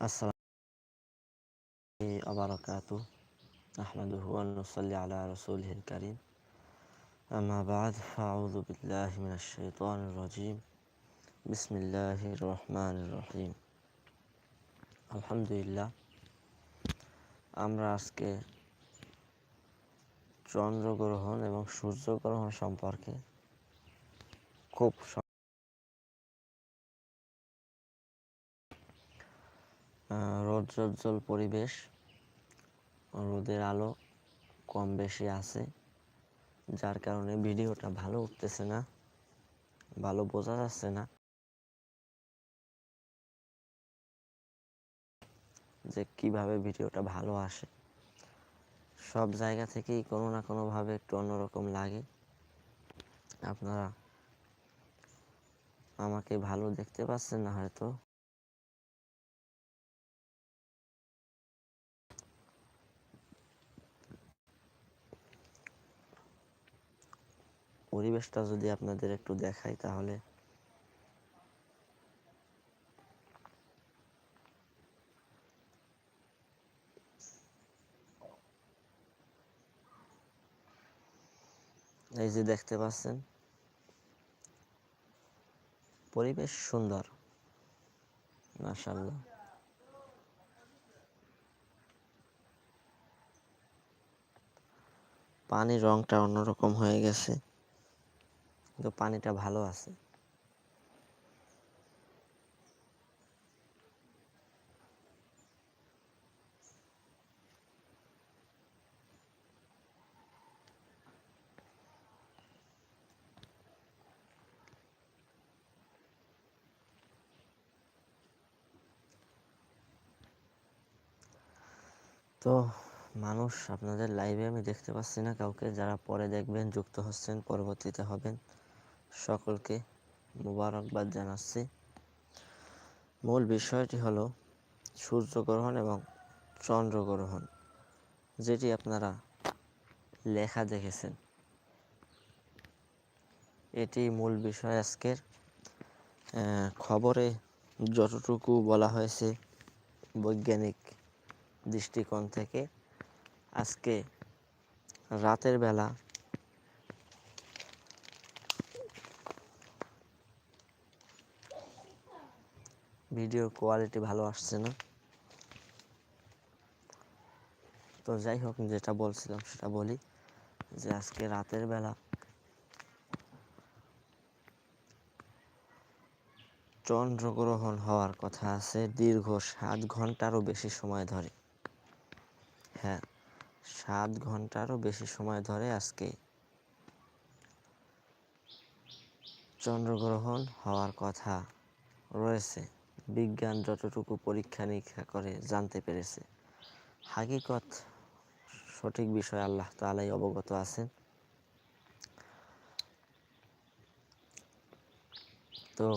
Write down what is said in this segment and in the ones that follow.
আসসালামু আবারাকাতু আহমদুহু ونصلي على رسوله الكريم أما بعد فأعوذ بالله من الشيطان الرجيم بسم الله الرحمن الرحيم আলহামদুলিল্লাহ আমরা আজকে চন্দ্রগ্রহণ এবং সূর্যগ্রহণ সম্পর্কে খুব রৌদ্রোজ্জ্বল পরিবেশ, রোদের আলো কম বেশি আছে, যার কারণে ভিডিওটা ভালো উঠতেছে না, ভালো বোঝা যাচ্ছে না। যে কীভাবে ভিডিওটা ভালো আসে। সব জায়গা থেকেই কোনো না কোনোভাবে একটু অন্যরকম লাগে। আপনারা আমাকে ভালো দেখতে পাচ্ছেন না হয়তো। পরিবেশটা যদি আপনাদের একটু দেখাই তাহলে। এই যে দেখতে পাচ্ছেন। পরিবেশ সুন্দর। মাশাল্লাহ পানির রংটা অন্যরকম হয়ে গেছে। কিন্তু পানিটা ভালো আছে। তো মানুষ আপনাদের লাইভে আমি দেখতে পাচ্ছি না, কাউকে যারা পরে দেখবেন যুক্ত হচ্ছেন, পরবর্তীতে হবেন। সকলকে মুবারকবাদ জানাচ্ছি। মূল বিষয়টি হলো সূর্যগ্রহণ এবং চন্দ্রগ্রহণ, যেটি আপনারা লেখা দেখেছেন। এটি মূল বিষয় আজকের খবরে যতটুকু বলা হয়েছে বৈজ্ঞানিক দৃষ্টিকোণ থেকে, আজকে রাতের বেলা ভিডিওর কোয়ালিটি ভালো আসছে না। তো যাই হোক, যেটা বলছিলাম সেটা বলি যে আজকে রাতের বেলা চন্দ্রগ্রহণ হওয়ার কথা আছে, দীর্ঘ সাত ঘন্টারও বেশি সময় ধরে। হ্যাঁ সাত ঘন্টারও বেশি সময় ধরে আজকে চন্দ্রগ্রহণ হওয়ার কথা রয়েছে। বিজ্ঞান যতটুকু পরীক্ষা নিরীক্ষা করে জানতে পেরেছে। হাকিকত, সঠিক বিষয় আল্লাহ তালাই অবগত আছেন। তো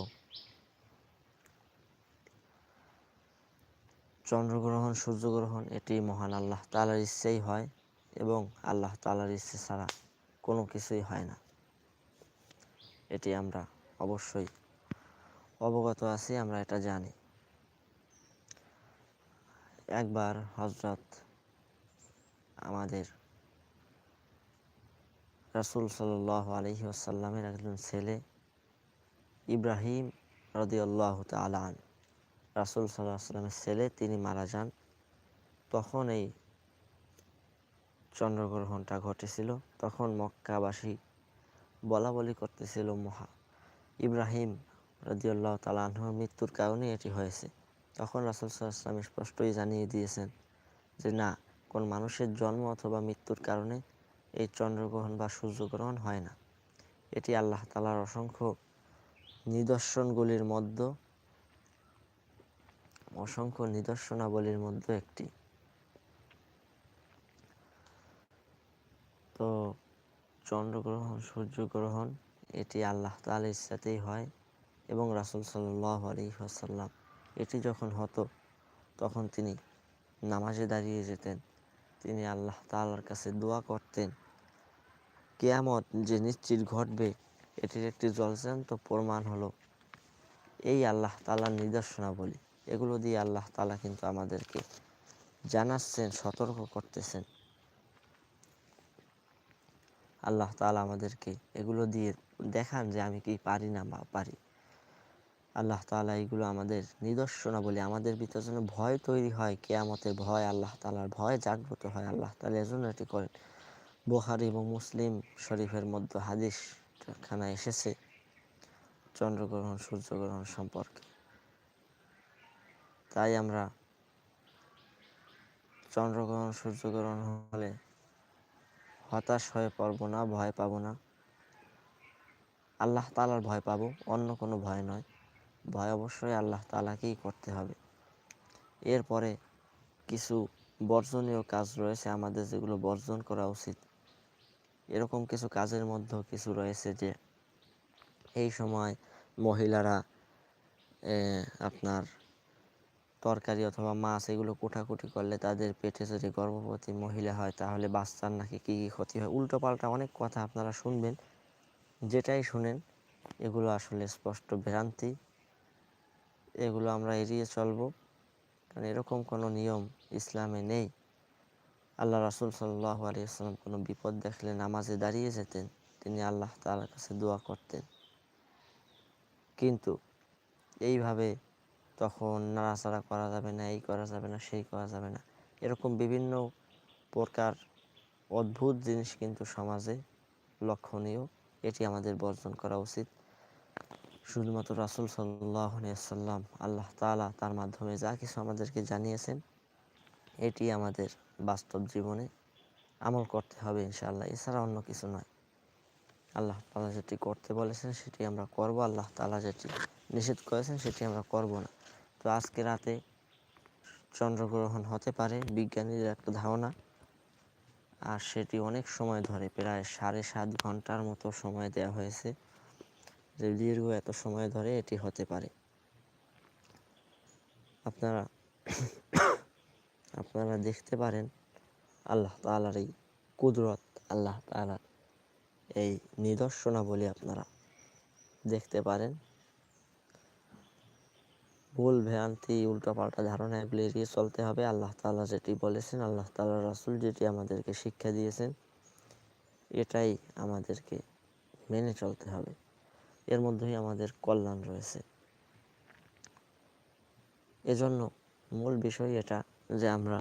চন্দ্রগ্রহণ, সূর্যগ্রহণ এটি মহান আল্লাহ তালার ইচ্ছেই হয় এবং আল্লাহ তালার ইচ্ছে ছাড়া কোনো কিছুই হয় না। এটি আমরা অবশ্যই অবগত আছি, আমরা এটা জানি। একবার হজরত আমাদের রাসুল সাল আলহি আসাল্লামের একজন ছেলে ইব্রাহিম রদিয়াল্লাহ তালান রাসুল সাল্লাহ আসলামের ছেলে, তিনি মারা যান। তখন এই চন্দ্রগ্রহণটা ঘটেছিল। তখন মক্কাবাসী বলা বলি করতেছিল, মহা, ইব্রাহিম রদিউল্লাহ তালাহর মৃত্যুর কারণে এটি হয়েছে। তখন রাসুল সাল্লাম স্পষ্টই জানিয়ে দিয়েছেন যে, না, কোন মানুষের জন্ম অথবা মৃত্যুর কারণে এই চন্দ্রগ্রহণ বা সূর্যগ্রহণ হয় না। এটি আল্লাহ তালার অসংখ্য নিদর্শনগুলির মধ্যে, অসংখ্য নিদর্শনাবলীর মধ্যে একটি। তো চন্দ্রগ্রহণ, সূর্যগ্রহণ, এটি আল্লাহ তাল ইচ্ছাতেই হয়। এবং রাসুল সাল্লাহ আলী আসাল্লাম এটি যখন হতো, তখন তিনি নামাজে দাঁড়িয়ে যেতেন। তিনি আল্লাহ তালার কাছে দোয়া করতেন, কেয়ামত যে নিশ্চিত ঘটবে, এটির একটি জলজান্ত প্রমাণ হলো এই আল্লাহ তালার নিদর্শনাবলী। এগুলো দিয়ে আল্লাহ তালা কিন্তু আমাদেরকে জানাচ্ছেন, সতর্ক করতেছেন। আল্লাহ তালা আমাদেরকে এগুলো দিয়ে দেখান যে আমি কি পারি না বা পারি। আল্লাহ তালা এগুলো আমাদের নিদর্শনা বলে আমাদের ভিতরে যেন ভয় তৈরি হয়, কেয়ামতের ভয়, আল্লাহ তালার ভয় জাগ্রত হয়, আল্লাহ তালা এজন্য এটি করেন। বোহারি এবং মুসলিম শরীফের মধ্যে হাদিস খানা এসেছে, চন্দ্রগ্রহণ, সূর্যগ্রহণ সম্পর্কে। তাই আমরা চন্দ্রগ্রহণ, সূর্যগ্রহণ হলে হতাশ হয়ে পড়ব না, ভয় পাবো না। আল্লাহ তালার ভয় পাবো, অন্য কোনো ভয় নয়। ভয় অবশ্যই আল্লাহ তালাকেই করতে হবে। এরপরে কিছু বর্জনীয় কাজ রয়েছে আমাদের যেগুলো বর্জন করা উচিত। এরকম কিছু কাজের মধ্যেও কিছু রয়েছে যে এই সময় মহিলারা আপনার তরকারি অথবা মাছ এগুলো কোটাকুটি করলে তাদের পেটে যদি গর্ভবতী মহিলা হয় তাহলে বাচ্চার নাকি কী কী ক্ষতি হয়? উল্টো পাল্টা অনেক কথা আপনারা শুনবেন। যেটাই শুনেন, এগুলো আসলে স্পষ্ট ভ্রান্তি। এগুলো আমরা এড়িয়ে চলবো। কারণ এরকম কোনো নিয়ম ইসলামে নেই। আল্লাহ রাসুল সাল্লাহ আলিয়াল্লাম কোনো বিপদ দেখলে নামাজে দাঁড়িয়ে যেতেন, তিনি আল্লাহ তালার কাছে দোয়া করতেন। কিন্তু এইভাবে তখন নাড়াচাড়া করা যাবে না, এই করা যাবে না, সেই করা যাবে না। এরকম বিভিন্ন প্রকার অদ্ভুত জিনিস কিন্তু সমাজে লক্ষণীয়। এটি আমাদের বর্জন করা উচিত। শুধুমাত্র রাসুল সাল্লাম আল্লাহ তালা তার মাধ্যমে যা কিছু আমাদেরকে জানিয়েছেন, এটি আমাদের বাস্তব জীবনে আমল করতে হবে ইনশাআল্লাহ। এছাড়া অন্য কিছু নয়। আল্লাহ তালা যেটি করতে বলেছেন, সেটি আমরা করব। আল্লাহ তালা যেটি নিষেধ করেছেন, সেটি আমরা করব না। তো আজকে রাতে চন্দ্রগ্রহণ হতে পারে, বিজ্ঞানীদের একটা ধারণা। আর সেটি অনেক সময় ধরে, প্রায় সাড়ে সাত ঘণ্টার মতো সময় দেওয়া হয়েছে। যে দীর্ঘ এত সময় ধরে এটি হতে পারে। আপনারা আপনারা দেখতে পারেন আল্লাহ তালার এই কুদরত, আল্লাহ তালার এই নিদর্শনাবলী আপনারা দেখতে পারেন। ভুল ভ্রান্তি, উল্টোপাল্টা ধারণা এগুলি এড়িয়ে চলতে হবে। আল্লাহ তালা যেটি বলেছেন, আল্লাহ তালা রাসুল যেটি আমাদেরকে শিক্ষা দিয়েছেন, এটাই আমাদেরকে মেনে চলতে হবে। এর মধ্যেই আমাদের কল্যাণ রয়েছে। এজন্য মূল বিষয় এটা যে আমরা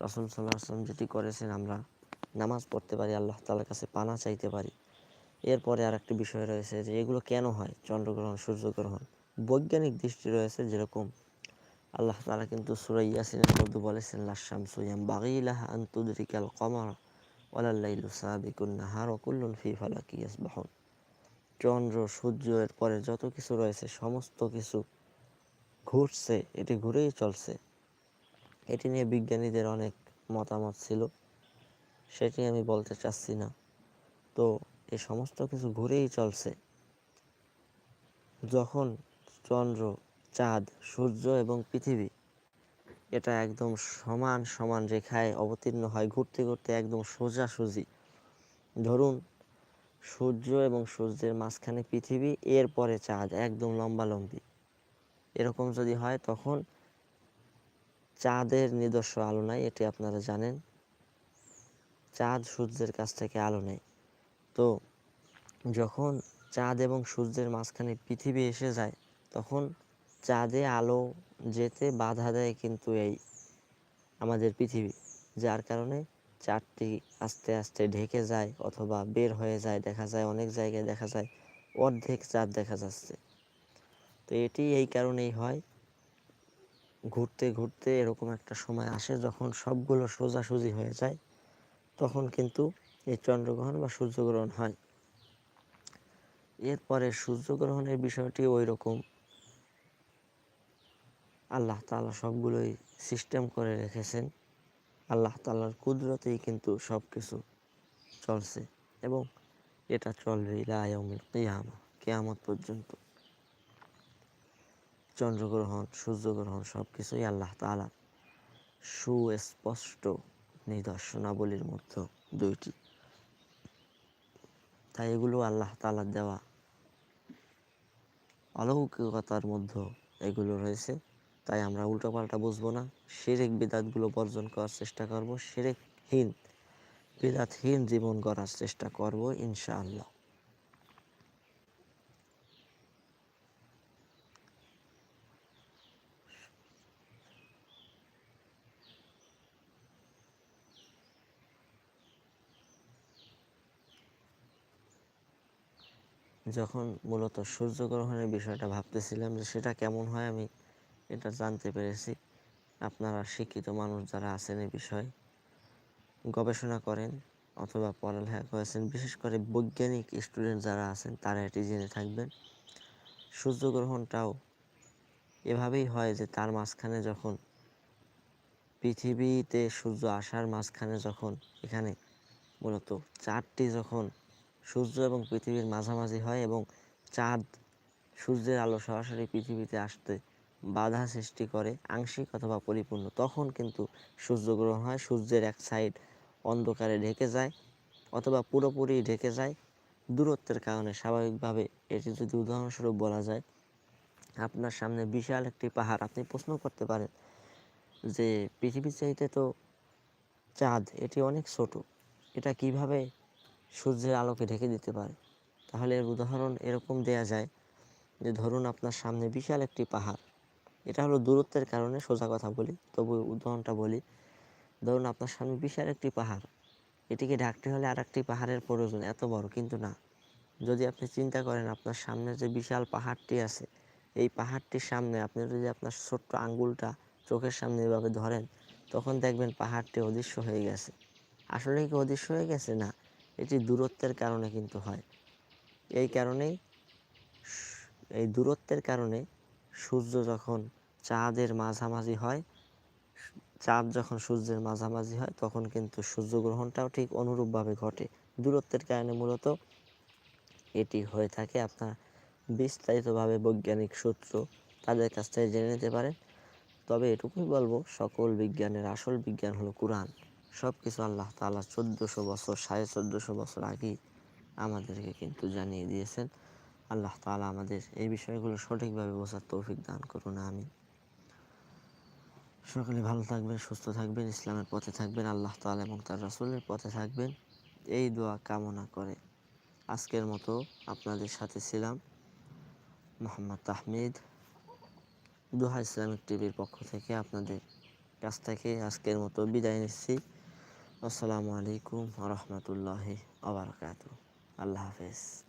রাসুল সাল্লাহ আসলাম যেটি করেছেন, আমরা নামাজ পড়তে পারি, আল্লাহ তালার কাছে পানা চাইতে পারি। এরপরে আর একটি বিষয় রয়েছে যে এগুলো কেন হয়? চন্দ্রগ্রহণ, সূর্যগ্রহণ। বৈজ্ঞানিক দৃষ্টি রয়েছে যেরকম আল্লাহ তালা কিন্তু সুরাই ইয়াসিনের মধ্যে বলেছেন লাশাম সুয়াম বাগিলাহ আন্তুদরিকাল কমার ওয়ালাল্লাইলু সাবিকুন নাহার ওকুল্লুন ফি ফালাকি ইয়াসবাহুন। চন্দ্র সূর্যের পরে যত কিছু রয়েছে, সমস্ত কিছু ঘুরছে, এটি ঘুরেই চলছে। এটি নিয়ে বিজ্ঞানীদের অনেক মতামত ছিল। সেটি আমি বলতে চাচ্ছি না। তো এই সমস্ত কিছু ঘুরেই চলছে। যখন চন্দ্র, চাঁদ, সূর্য এবং পৃথিবী এটা একদম সমান সমান রেখায় অবতীর্ণ হয়, ঘুরতে ঘুরতে একদম সোজাসুজি। ধরুন সূর্য এবং সূর্যের মাঝখানে পৃথিবী, এরপরে চাঁদ, একদম লম্বা লম্বি এরকম যদি হয়, তখন চাঁদের নিজস্ব আলো নাই, এটি আপনারা জানেন। চাঁদ সূর্যের কাছ থেকে আলো নেয় তো যখন চাঁদ এবং সূর্যের মাঝখানে পৃথিবী এসে যায়, তখন চাঁদে আলো যেতে বাধা দেয় কিন্তু এই আমাদের পৃথিবী, যার কারণে চাঁদটি আস্তে আস্তে ঢেকে যায় অথবা বের হয়ে যায়, দেখা যায় অনেক জায়গায় দেখা যায় অর্ধেক চাঁদ দেখা যাচ্ছে। তো এটি এই কারণেই হয়, ঘুরতে ঘুরতে এরকম একটা সময় আসে যখন সবগুলো সোজাসুজি হয়ে যায়, তখন কিন্তু এই চন্দ্রগ্রহণ বা সূর্যগ্রহণ হয়। এরপরে সূর্যগ্রহণের বিষয়টি ওই রকম আল্লাহ তালা সবগুলোই সিস্টেম করে রেখেছেন। আল্লাহ তালার কুদরতেই কিন্তু সব কিছু চলছে এবং এটা চলবে ইলায়মিল কিয়ামা, কেয়ামত পর্যন্ত। চন্দ্রগ্রহণ, সূর্যগ্রহণ সব কিছুই আল্লাহ তালা সুস্পষ্ট নিদর্শনাবলীর মধ্যে দুইটি। তাই এগুলো আল্লাহ তালার দেওয়া অলৌকিকতার মধ্যে এগুলো রয়েছে। তাই আমরা উল্টোপাল্টা বুঝব না। শিরিক বিদাতগুলো বর্জন করার চেষ্টা করব। শিরিকহীন বিদাতহীন জীবন গড়ার চেষ্টা করব, ইনশাআল্লাহ। যখন মূলত সূর্যগ্রহণের বিষয়টা ভাবতেছিলাম যে সেটা কেমন হয় আমি এটা জানতে পেরেছি। আপনারা শিক্ষিত মানুষ যারা আছেন এই বিষয়ে, গবেষণা করেন অথবা পড়ালেখা করেছেন, বিশেষ করে বৈজ্ঞানিক স্টুডেন্ট যারা আছেন, তারা এটি জেনে থাকবেন। সূর্যগ্রহণটাও এভাবেই হয় যে তার মাঝখানে যখন পৃথিবীতে সূর্য আসার মাঝখানে যখন এখানে মূলত চারটি যখন সূর্য এবং পৃথিবীর মাঝামাঝি হয় এবং চাঁদ সূর্যের আলো সরাসরি পৃথিবীতে আসতে বাধা সৃষ্টি করে, আংশিক অথবা পরিপূর্ণ। তখন কিন্তু সূর্যগ্রহণ হয়, সূর্যের এক সাইড অন্ধকারে ঢেকে যায় অথবা পুরোপুরি ঢেকে যায়। দূরত্বের কারণে স্বাভাবিকভাবে এটি যদি উদাহরণস্বরূপ বলা যায়, আপনার সামনে বিশাল একটি পাহাড়, আপনি প্রশ্ন করতে পারেন যে, পৃথিবীর চাইতে তো চাঁদ, এটি অনেক ছোট, এটা কীভাবে সূর্যের আলোকে ঢেকে দিতে পারে? তাহলে এর উদাহরণ এরকম দেয়া যায় যে, ধরুন আপনার সামনে বিশাল একটি পাহাড় এটা হলো দূরত্বের কারণে সোজা কথা বলি, তবু উদাহরণটা বলি। ধরুন আপনার সামনে বিশাল একটি পাহাড়, এটিকে ঢাকতে হলে আর একটি পাহাড়ের প্রয়োজন, এত বড়, কিন্তু না। যদি আপনি চিন্তা করেন আপনার সামনে যে বিশাল পাহাড়টি আছে, এই পাহাড়টির সামনে আপনি যদি আপনার ছোট্ট আঙ্গুলটা চোখের সামনে এভাবে ধরেন, তখন দেখবেন পাহাড়টি অদৃশ্য হয়ে গেছে। আসলে কি অদৃশ্য হয়ে গেছে? না, এটি দূরত্বের কারণে কিন্তু হয়। এই কারণেই, এই দূরত্বের কারণে সূর্য যখন চাঁদের মাঝামাঝি হয়, চাঁদ যখন সূর্যের মাঝামাঝি হয়, তখন কিন্তু সূর্যগ্রহণটাও ঠিক অনুরূপভাবে ঘটে। দূরত্বের কারণে মূলত এটি হয়ে থাকে আপনার বিস্তারিতভাবে বৈজ্ঞানিক সূত্র। তাদের কাছ থেকে জেনে নিতে পারেন। তবে এটুকুই বলব, সকল বিজ্ঞানের আসল বিজ্ঞান হলো কোরআন। সব কিছু আল্লাহ তালা চোদ্দোশো বছর, সাড়ে চোদ্দোশো বছর আগেই আমাদেরকে কিন্তু জানিয়ে দিয়েছেন। আল্লাহ তালা আমাদের এই বিষয়গুলো সঠিকভাবে বোঝার তৌফিক দান করুন আমি সকলে ভালো থাকবেন, সুস্থ থাকবেন, ইসলামের পথে থাকবেন, আল্লাহ তালা এবং তার রাসুলের পথে থাকবেন। এই দোয়া কামনা করে। আজকের মতো আপনাদের সাথে ছিলাম মোহাম্মদ তাহমিদ, দুহা ইসলামিক টিভির পক্ষ থেকে আপনাদের কাছ থেকে আজকের মতো বিদায় নিচ্ছি। আসসালামু আলাইকুম রহমতুল্লাহি আবরকাত আল্লাহ হাফেজ।